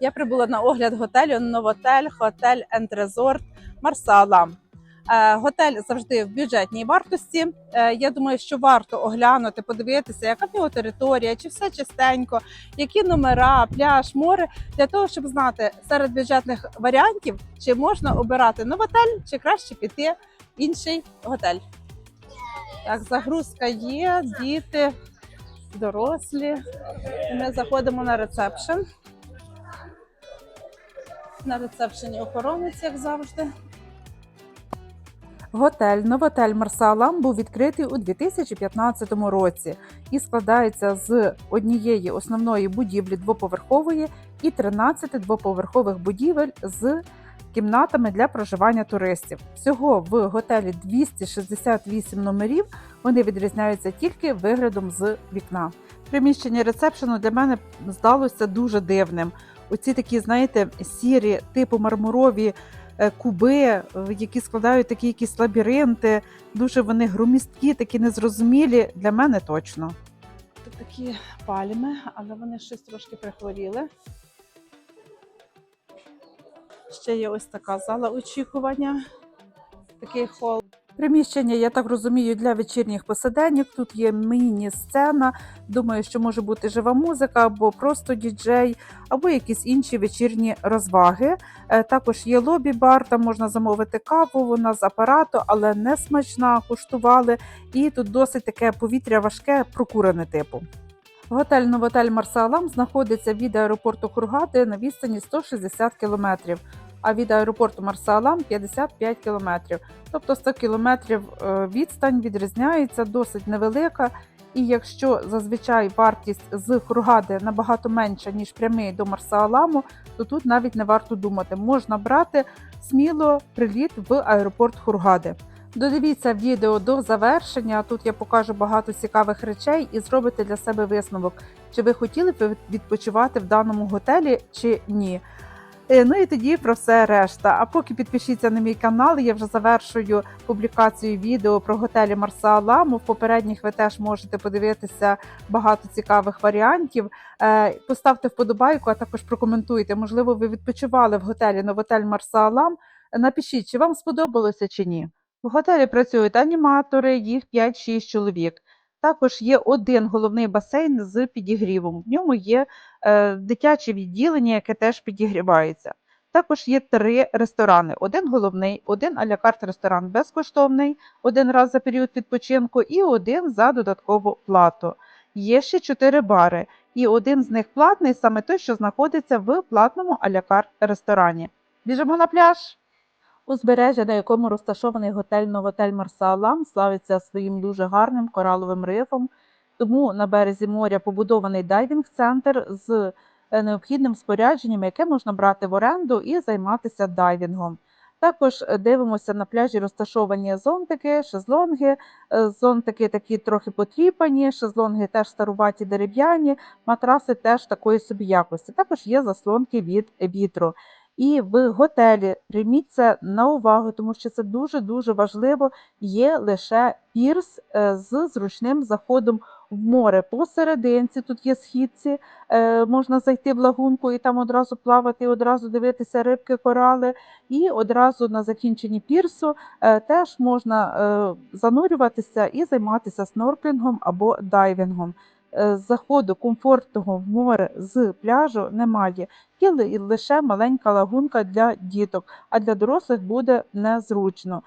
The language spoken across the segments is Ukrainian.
Я прибула на огляд готелю Новотель Хотель енд Резорт Марсалам. Е, Готель завжди в бюджетній вартості. Е, Я думаю, що варто оглянути, подивитися, яка в нього територія, чи все чистенько, які номера, пляж, море, для того, щоб знати серед бюджетних варіантів, чи можна обирати новотель, чи краще піти в інший готель. Так, загрузка є, діти, дорослі. Ми заходимо на ресепшн. На ресепшені охоронець, як завжди. Готель Новотель Марсалам був відкритий у 2015 році і складається з однієї основної будівлі двоповерхової і 13 двоповерхових будівель з кімнатами для проживання туристів. Всього в готелі 268 номерів. Вони відрізняються тільки виглядом з вікна. Приміщення ресепшену для мене здалося дуже дивним. Оці такі, знаєте, сірі, типу мармурові е, куби, е, які складають такі якісь лабіринти. Дуже вони громісткі, такі незрозумілі. Для мене точно. Тут такі пальми, але вони щось трошки прихворіли. Ще є ось така зала очікування. Такий хол. Приміщення, я так розумію, для вечірніх посиденьок. Тут є міні-сцена. Думаю, що може бути жива музика, або просто діджей, або якісь інші вечірні розваги. Е, Також є лобі-бар, там можна замовити каву, вона з апарату, але не смачна, куштували. І тут досить таке повітря важке, прокурене типу. Готель Новотель Марсалам знаходиться від аеропорту Хургади на відстані 160 кілометрів, а від аеропорту Марсалам 55 кілометрів. Тобто 100 кілометрів е, відстань відрізняється, досить невелика. І якщо зазвичай вартість з Хургади набагато менша, ніж прямий до Марсааламу, то тут навіть не варто думати. Можна брати сміло приліт в аеропорт Хургади. Додивіться відео до завершення. Тут я покажу багато цікавих речей і зробите для себе висновок, чи ви хотіли б відпочивати в даному готелі чи ні. Е, Ну і тоді про все решта. А поки підпишіться на мій канал, я вже завершую публікацію відео про готелі Марсааламу. В попередніх ви теж можете подивитися багато цікавих варіантів. Е, Поставте вподобайку, а також прокоментуйте. Можливо, ви відпочивали в готелі Новотель Марсаалам. Напишіть, чи вам сподобалося чи ні. В готелі працюють аніматори, їх 5-6 чоловік. Також є один головний басейн з підігрівом. В ньому є е, дитяче відділення, яке теж підігрівається. Також є три ресторани: один головний, один а-ля карт ресторан безкоштовний, один раз за період відпочинку, і один за додаткову плату. Є ще чотири бари, і один з них платний, саме той, що знаходиться в платному а-ля карт ресторані. Біжимо на пляж. Узбережжя, на якому розташований готель Новотель Марсалам, славиться своїм дуже гарним кораловим рифом. Тому на березі моря побудований дайвінг-центр з е, необхідним спорядженням, яке можна брати в оренду і займатися дайвінгом. Також е, дивимося на пляжі розташовані зонтики, шезлонги. Е, Зонтики такі трохи потріпані, шезлонги теж старуваті дерев'яні, матраси теж такої собі якості. Також є заслонки від вітру. І в готелі прийміть це на увагу, тому що це дуже-дуже важливо. Є лише пірс е, з зручним заходом в море. Посерединці тут є східці, е, можна зайти в лагунку і там одразу плавати, одразу дивитися рибки, корали. І одразу на закінченні пірсу е, теж можна занурюватися і займатися снорклінгом або дайвінгом. Е, Заходу комфортного в море з пляжу немає. Є лише маленька лагунка для діток, а для дорослих буде незручно.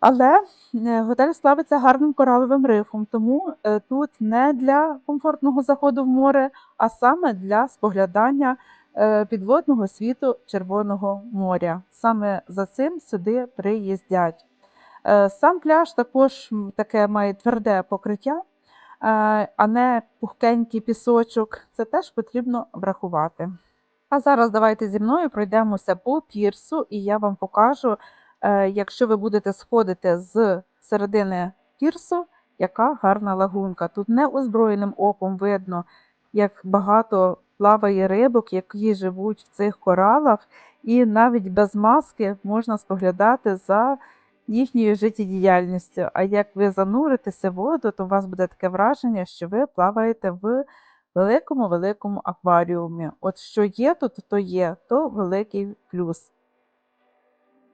Але е, готель славиться гарним кораловим рифом, тому е, тут не для комфортного заходу в море, а саме для споглядання підводного світу Червоного моря. Саме за цим сюди приїздять. Сам пляж також таке має тверде покриття, а не пухкенький пісочок. Це теж потрібно врахувати. А зараз давайте зі мною пройдемося по пірсу, і я вам покажу, е, якщо ви будете сходити з середини пірсу, яка гарна лагунка. Тут неозброєним оком видно, як багато плаває рибок, які живуть в цих коралах, і навіть без маски можна споглядати за їхньою життєдіяльністю. А як ви зануритеся в воду, то у вас буде таке враження, що ви плаваєте в великому великому акваріумі. От що є тут, то є, то великий плюс.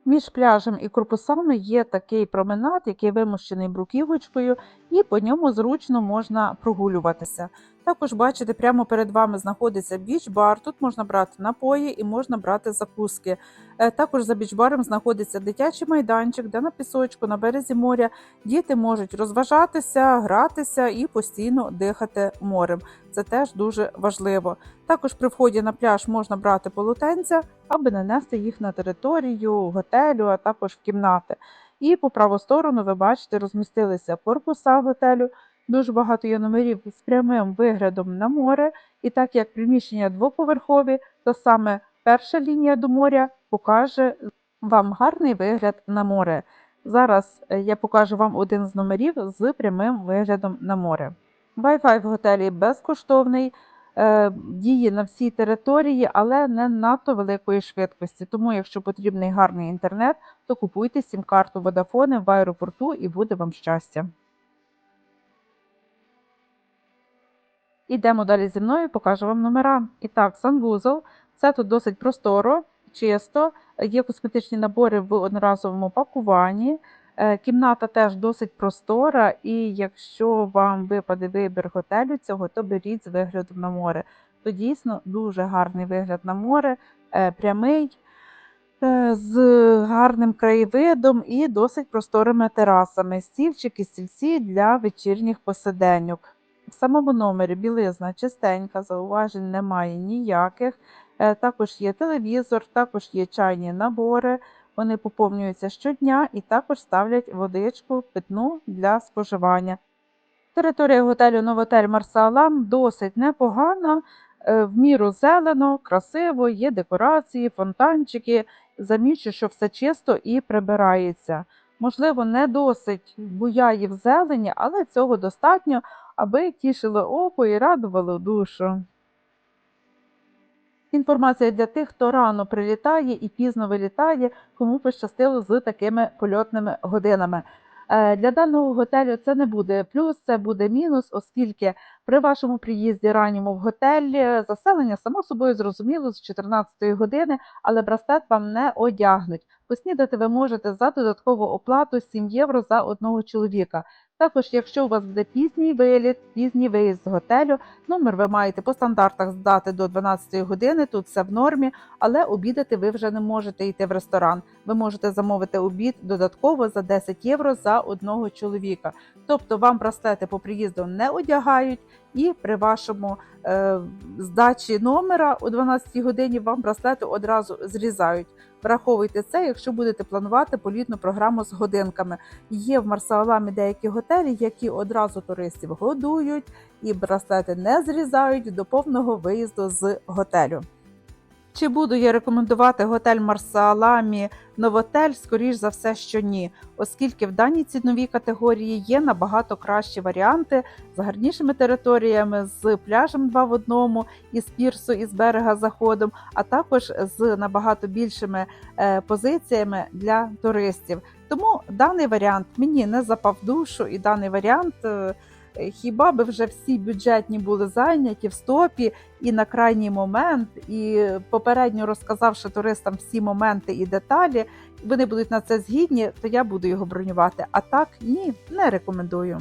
Між пляжем і корпусами є такий променад, який вимощений бруківочкою, і по ньому зручно можна прогулюватися. Також бачите, прямо перед вами знаходиться біч-бар. Тут можна брати напої і можна брати закуски. Е, Також за біч-баром знаходиться дитячий майданчик, де на пісочку на березі моря діти можуть розважатися, гратися і постійно дихати морем. Це теж дуже важливо. Також при вході на пляж можна брати полотенця, аби нанести їх на територію готелю, а також в кімнати. І по праву сторону ви бачите, розмістилися корпуса готелю. Дуже багато є номерів з прямим виглядом на море, і так як приміщення двоповерхові, то саме перша лінія до моря покаже вам гарний вигляд на море. Зараз е, я покажу вам один з номерів з прямим виглядом на море. Wi-Fi в готелі безкоштовний, е, діє на всій території, але не надто великої швидкості. Тому, якщо потрібний гарний інтернет, то купуйте сім-карту Vodafone в аеропорту і буде вам щастя. Ідемо далі зі мною, покажу вам номера. І так, санвузол. Це тут досить просторо, чисто. Є косметичні набори в одноразовому пакуванні. Е, Кімната теж досить простора, і якщо вам випаде вибір готелю цього, то беріть з виглядом на море. То дійсно дуже гарний вигляд на море, е, прямий, е, з гарним краєвидом і досить просторими терасами. Стільчики, стільці для вечірніх посиденьок. В самому номері білизна чистенька, зауважень немає ніяких. Е, Також є телевізор, також є чайні набори. Вони поповнюються щодня і також ставлять водичку питну для споживання. Територія готелю Новотель Марсалам досить непогана, е, в міру зелено, красиво, є декорації, фонтанчики. Замічу, що все чисто і прибирається. Можливо, не досить буяє в зелені, але цього достатньо, аби тішило око і радувало душу. Інформація для тих, хто рано прилітає і пізно вилітає, кому пощастило з такими польотними годинами. Е, Для даного готелю це не буде плюс, це буде мінус, оскільки при вашому приїзді ранньому в готель е, заселення само собою зрозуміло з 14 години, але браслет вам не одягнуть. Поснідати ви можете за додаткову оплату 7 євро за одного чоловіка. Також, якщо у вас буде пізній виліт, пізній виїзд з готелю, номер ви маєте по стандартах здати до 12 години, тут все в нормі, але обідати ви вже не можете йти в ресторан. Ви можете замовити обід додатково за 10 євро за одного чоловіка. Тобто вам браслети по приїзду не одягають, і при вашому е, здачі номера о 12 годині вам браслети одразу зрізають. Враховуйте це, якщо будете планувати політну програму з годинками. Є в Марсаламі деякі готелі, які одразу туристів годують і браслети не зрізають до повного виїзду з готелю. Чи буду я рекомендувати готель Марсаламі Новотель? Скоріш за все, що ні, оскільки в даній ціновій категорії є набагато кращі варіанти з гарнішими територіями, з пляжем два в одному, із пірсу, із берега заходом, а також з набагато більшими е, позиціями для туристів. Тому даний варіант мені не запав душу, і даний варіант. Хіба би вже всі бюджетні були зайняті в стопі і на крайній момент, і попередньо розказавши туристам всі моменти і деталі, вони будуть на це згідні, то я буду його бронювати. А так ні, не рекомендую.